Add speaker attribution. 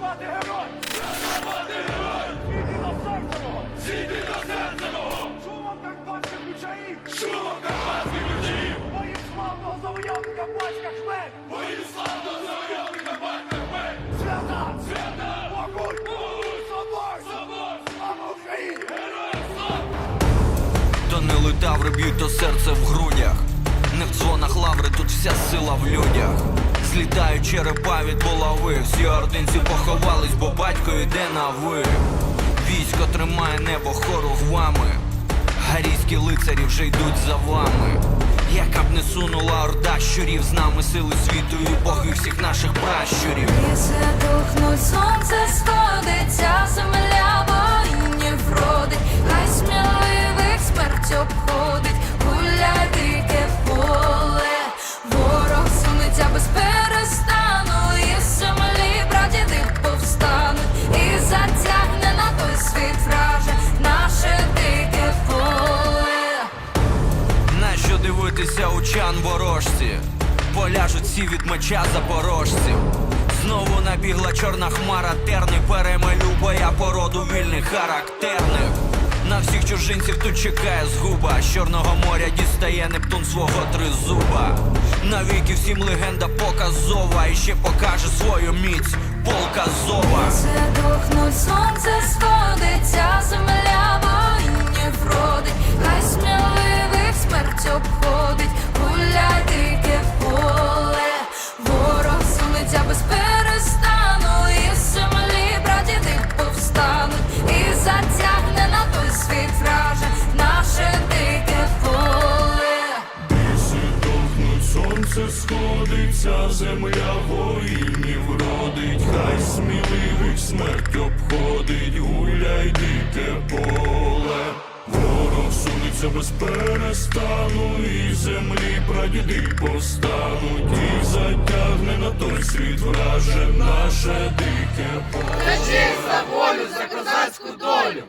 Speaker 1: мати герой! Мати герой! Зійди до серця мого! Зійди до серця мого! Шумом карпатських ключаїв! Шумом карпатських ключаїв! Моїм славного завойовника батька Хмель! Моїм славного завойовника батька Хмель! Свята! Свята! Могуть! Могуть! Собор! Собор! Слава Україні! Героям слава!
Speaker 2: То не литаври б'ють, то серце в грудях. Не в дзвонах лаври, тут вся сила в людях. Злітають черепа від булави. Всі ординці поховались, бо батько йде на ви. Військо тримає небо хоругвами. Гарійські лицарі вже йдуть за вами. Яка б не сунула орда щурів, з нами сили світу і боги всіх наших пращурів.
Speaker 3: І задохнуть сонце сходиться,
Speaker 2: Нащо дивитися учан ворожці? Поляжуть всі від меча запорожців. Знову набігла чорна хмара, терни перемелю боя породу вільних характерних. На всіх чужинців тут чекає згуба. З Чорного моря дістає Нептун свого тризуба. Навіки всім легенда показова. І ще покаже свою міць полка
Speaker 3: сонце сходиться, земля воїнів родить, хай сміливих смерть обходить, гуляй дике поле. Ворог сунеться без перестану, і землі прадіди повстануть, і затягне на той світ враже наше дике поле.
Speaker 4: Честь, за волю, за козацьку долю.